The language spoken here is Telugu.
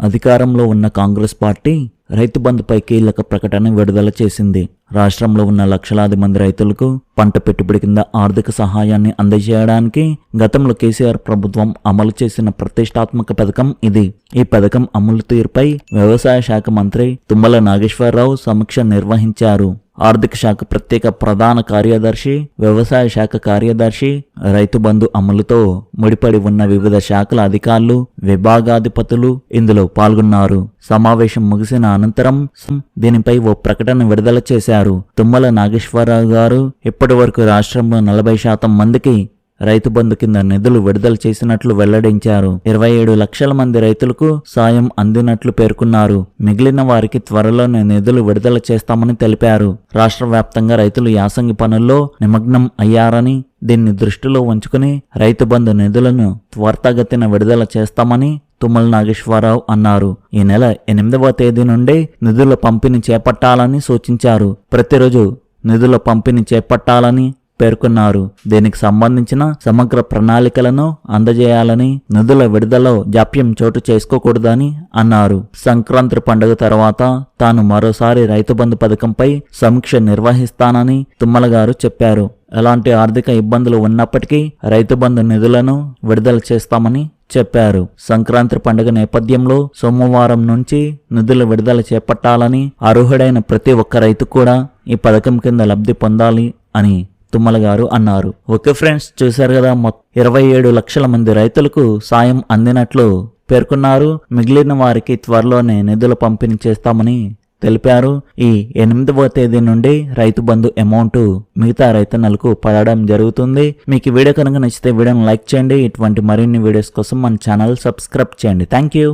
అధికారంలో ఉన్న కాంగ్రెస్ పార్టీ రైతు బంధుపై కీలక ప్రకటన విడుదల చేసింది. రాష్ట్రంలో ఉన్న లక్షలాది మంది రైతులకు పంట పెట్టుబడి కింద ఆర్థిక సహాయాన్ని అందజేయడానికి గతంలో కేసీఆర్ ప్రభుత్వం అమలు చేసిన ప్రతిష్టాత్మక పథకం ఇది. ఈ పథకం అమలు తీరుపై వ్యవసాయ శాఖ మంత్రి తుమ్మల నాగేశ్వరరావు సమీక్ష నిర్వహించారు. ఆర్థిక శాఖ ప్రత్యేక ప్రధాన కార్యదర్శి వ్యవసాయ శాఖ కార్యదర్శి రైతు బంధు అమలుతో ముడిపడి ఉన్న వివిధ శాఖల అధికారులు విభాగాధిపతులు ఇందులో పాల్గొన్నారు. సమావేశం ముగిసిన అనంతరం దీనిపై ఓ ప్రకటన విడుదల చేశారు. తుమ్మల నాగేశ్వరరావు గారు ఇప్పటి వరకు రాష్ట్రంలో నలభై శాతం మందికి రైతు బంధు కింద నిధులు విడుదల చేసినట్లు వెల్లడించారు. ఇరవై ఏడు లక్షల మంది రైతులకు సాయం అందినట్లు పేర్కొన్నారు. మిగిలిన వారికి త్వరలోనే నిధులు విడుదల చేస్తామని తెలిపారు. రాష్ట్ర వ్యాప్తంగా రైతులు యాసంగి పనుల్లో నిమగ్నం అయ్యారని దీన్ని దృష్టిలో ఉంచుకుని రైతు బంధు నిధులను త్వరితగతిన విడుదల చేస్తామని తుమ్మల నాగేశ్వరరావు అన్నారు. ఈ నెల ఎనిమిదవ తేదీ నుండి నిధుల పంపిణీ చేపట్టాలని సూచించారు. ప్రతిరోజు నిధుల పంపిణీ చేపట్టాలని పేర్కొన్నారు. దీనికి సంబంధించిన సమగ్ర ప్రణాళికలను అందజేయాలని నిధుల విడుదలలో జాప్యం చోటు చేసుకోకూడదని అన్నారు. సంక్రాంతి పండుగ తర్వాత తాను మరోసారి రైతు బంధు పథకంపై సమీక్ష నిర్వహిస్తానని తుమ్మల గారు చెప్పారు. ఎలాంటి ఆర్థిక ఇబ్బందులు ఉన్నప్పటికీ రైతు బంధు నిధులను విడుదల చేస్తామని చెప్పారు. సంక్రాంతి పండుగ నేపథ్యంలో సోమవారం నుంచి నిధుల విడుదల చేపట్టాలని అర్హుడైన ప్రతి ఒక్క రైతు కూడా ఈ పథకం కింద లబ్ధి పొందాలి అని తుమ్మల గారు అన్నారు. ఓకే ఫ్రెండ్స్ చూశారు కదా మొత్తం ఇరవై ఏడు లక్షల మంది రైతులకు సాయం అందినట్లు పేర్కొన్నారు. మిగిలిన వారికి త్వరలోనే నిధుల పంపిణీ చేస్తామని తెలిపారు. ఈ ఎనిమిదవ తేదీ నుండి రైతు బంధు అమౌంట్ మిగతా రైతన్నలకు పడడం జరుగుతుంది. మీకు వీడియో కనుక నచ్చితే వీడియోను లైక్ చేయండి. ఇటువంటి మరిన్ని వీడియోస్ కోసం మన ఛానల్ సబ్స్క్రైబ్ చేయండి. Thank you.